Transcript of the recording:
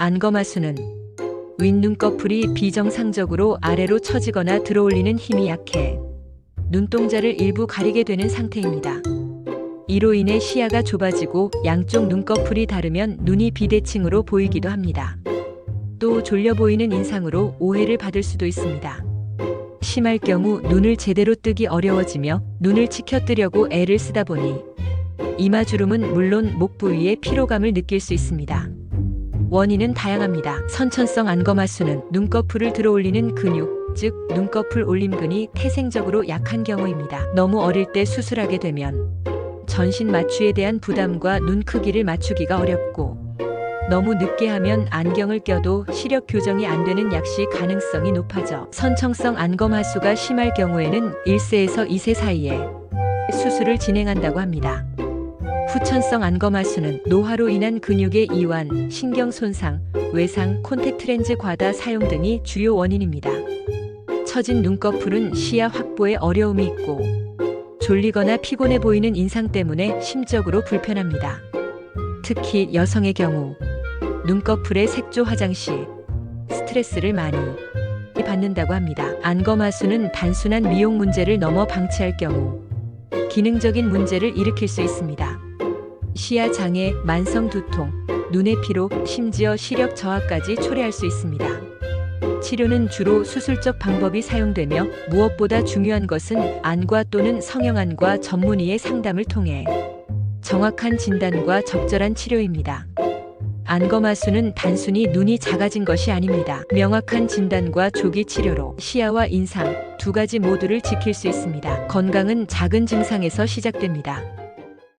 안검하수는 윗눈꺼풀이 비정상적으로 아래로 처지거나 들어올리는 힘이 약해 눈동자를 일부 가리게 되는 상태입니다. 이로 인해 시야가 좁아지고 양쪽 눈꺼풀이 다르면 눈이 비대칭으로 보이기도 합니다. 또 졸려 보이는 인상으로 오해를 받을 수도 있습니다. 심할 경우 눈을 제대로 뜨기 어려워지며 눈을 치켜뜨려고 애를 쓰다 보니 이마주름은 물론 목 부위에 피로감을 느낄 수 있습니다. 원인은 다양합니다. 선천성 안검하수는 눈꺼풀을 들어올리는 근육, 즉 눈꺼풀 올림근이 태생적으로 약한 경우입니다. 너무 어릴 때 수술하게 되면 전신 마취에 대한 부담과 눈 크기를 맞추기가 어렵고 너무 늦게 하면 안경을 껴도 시력 교정이 안 되는 약시 가능성이 높아져 선청성 안검하수가 심할 경우에는 1세에서 2세 사이에 수술을 진행한다고 합니다. 후천성 안검하수는 노화로 인한 근육의 이완, 신경 손상, 외상, 콘택트 렌즈 과다 사용 등이 주요 원인입니다. 처진 눈꺼풀은 시야 확보에 어려움이 있고 졸리거나 피곤해 보이는 인상 때문에 심적으로 불편합니다. 특히 여성의 경우 눈꺼풀의 색조 화장 시 스트레스를 많이 받는다고 합니다. 안검하수는 단순한 미용 문제를 넘어 방치할 경우 기능적인 문제를 일으킬 수 있습니다. 시야 장애, 만성 두통, 눈의 피로, 심지어 시력 저하까지 초래할 수 있습니다. 치료는 주로 수술적 방법이 사용되며 무엇보다 중요한 것은 안과 또는 성형안과 전문의의 상담을 통해 정확한 진단과 적절한 치료입니다. 안검하수는 단순히 눈이 작아진 것이 아닙니다. 명확한 진단과 조기 치료로 시야와 인상 두 가지 모두를 지킬 수 있습니다. 건강은 작은 증상에서 시작됩니다.